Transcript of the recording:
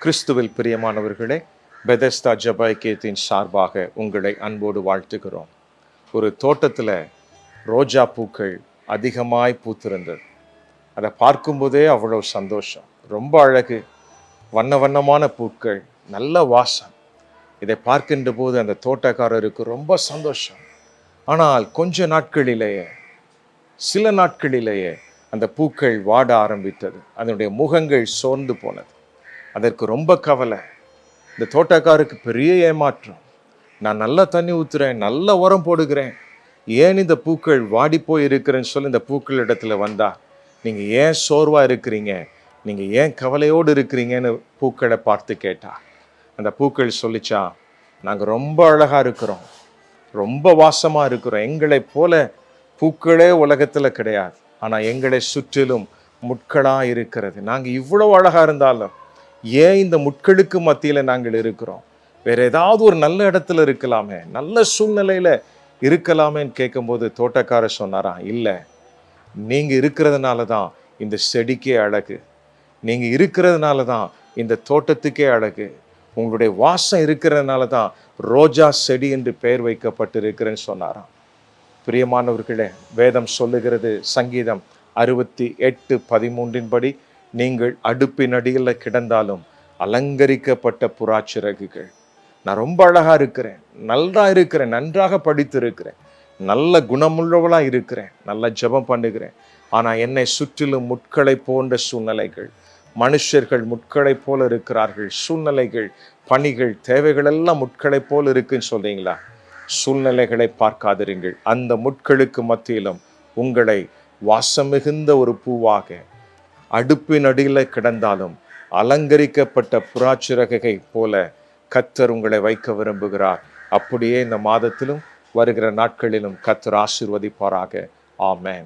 கிறிஸ்துவில் பிரியமானவர்களே பெதஸ்தா ஜபாய்க்கியத்தின் சார்பாக உங்களை அன்போடு வாழ்த்துகிறோம். ஒரு தோட்டத்தில் ரோஜா பூக்கள் அதிகமாய் பூத்திருந்தது. அதை பார்க்கும்போதே அவ்வளோ சந்தோஷம். ரொம்ப அழகு வண்ண வண்ணமான பூக்கள் நல்ல வாசம். இதை பார்க்கின்ற போது அந்த தோட்டக்காரருக்கு ரொம்ப சந்தோஷம். ஆனால் கொஞ்ச நாட்களிலேயே சில நாட்களிலேயே அந்த பூக்கள் வாட ஆரம்பித்தது. அதனுடைய முகங்கள் சோர்ந்து போனது. அதற்கு ரொம்ப கவலை. இந்த தோட்டக்காருக்கு பெரிய ஏமாற்றம். நான் நல்லா தண்ணி ஊற்றுறேன் நல்ல உரம் போடுகிறேன். ஏன் இந்த பூக்கள் வாடி போய் இருக்கிறேன்னு சொல்லி இந்த பூக்கள் இடத்துல வந்தா? நீங்கள் ஏன் சோர்வாக இருக்கிறீங்க? நீங்கள் ஏன் கவலையோடு இருக்கிறீங்கன்னு பூக்களை பார்த்து கேட்டா. அந்த பூக்கள் சொல்லிச்சா நாங்கள் ரொம்ப அழகாக இருக்கிறோம். ரொம்ப வாசமாக இருக்கிறோம். எங்களை போல பூக்களே உலகத்தில் கிடையாது. ஆனால் எங்களை சுற்றிலும் முட்களாக இருக்கிறது. நாங்கள் இவ்வளோ அழகாக இருந்தாலும் ஏன் இந்த முட்களுக்கு மத்தியில் நாங்கள் இருக்கிறோம்? வேற ஏதாவது ஒரு நல்ல இடத்துல இருக்கலாமே. நல்ல சூழ்நிலையில் இருக்கலாமேன்னு கேட்கும்போது தோட்டக்காரர் சொன்னாராம் இல்லை. நீங்கள் இருக்கிறதுனால தான் இந்த செடிக்கே அழகு. நீங்கள் இருக்கிறதுனால தான் இந்த தோட்டத்துக்கே அழகு. உங்களுடைய வாசம் இருக்கிறதுனால தான் ரோஜா செடி என்று பெயர் வைக்கப்பட்டிருக்கிறேன்னு சொன்னாராம் பிரியமானவர்களே வேதம் சொல்லுகிறது சங்கீதம் அறுபத்தி எட்டு பதிமூன்றின்படி நீங்கள் அடுப்பின் அடியில் கிடந்தாலும் அலங்கரிக்கப்பட்ட புறாச்சிறகுகள். நான் ரொம்ப அழகாக இருக்கிறேன் நல்லா இருக்கிறேன் நன்றாக படித்து இருக்கிறேன் நல்ல குணமுள்ளவளாக இருக்கிறேன் நல்ல ஜெபம் பண்ணுகிறேன். ஆனால் என்னை சுற்றிலும் முட்களை போன்ற சூழ்நிலைகள் மனுஷர்கள் முட்களை போல இருக்கிறார்கள் சூழ்நிலைகள் பணிகள் தேவைகள் எல்லாம் முட்களை போல இருக்குன்னு சொல்றீங்களா? சூழ்நிலைகளை பார்க்காதிருங்கள். அந்த முட்களுக்கு மத்தியிலும் உங்களை வாசம் மிகுந்த ஒரு பூவாக அடுப்பின் அடியில் கிடந்தாலும் அலங்கரிக்கப்பட்ட புறாச்சிறகை போல கத்தர் உங்களை வைக்க விரும்புகிறார். அப்படியே இந்த மாதத்திலும் வருகிற நாட்களிலும் கத்தர் ஆசிர்வதிப்பாராக. ஆமேன்.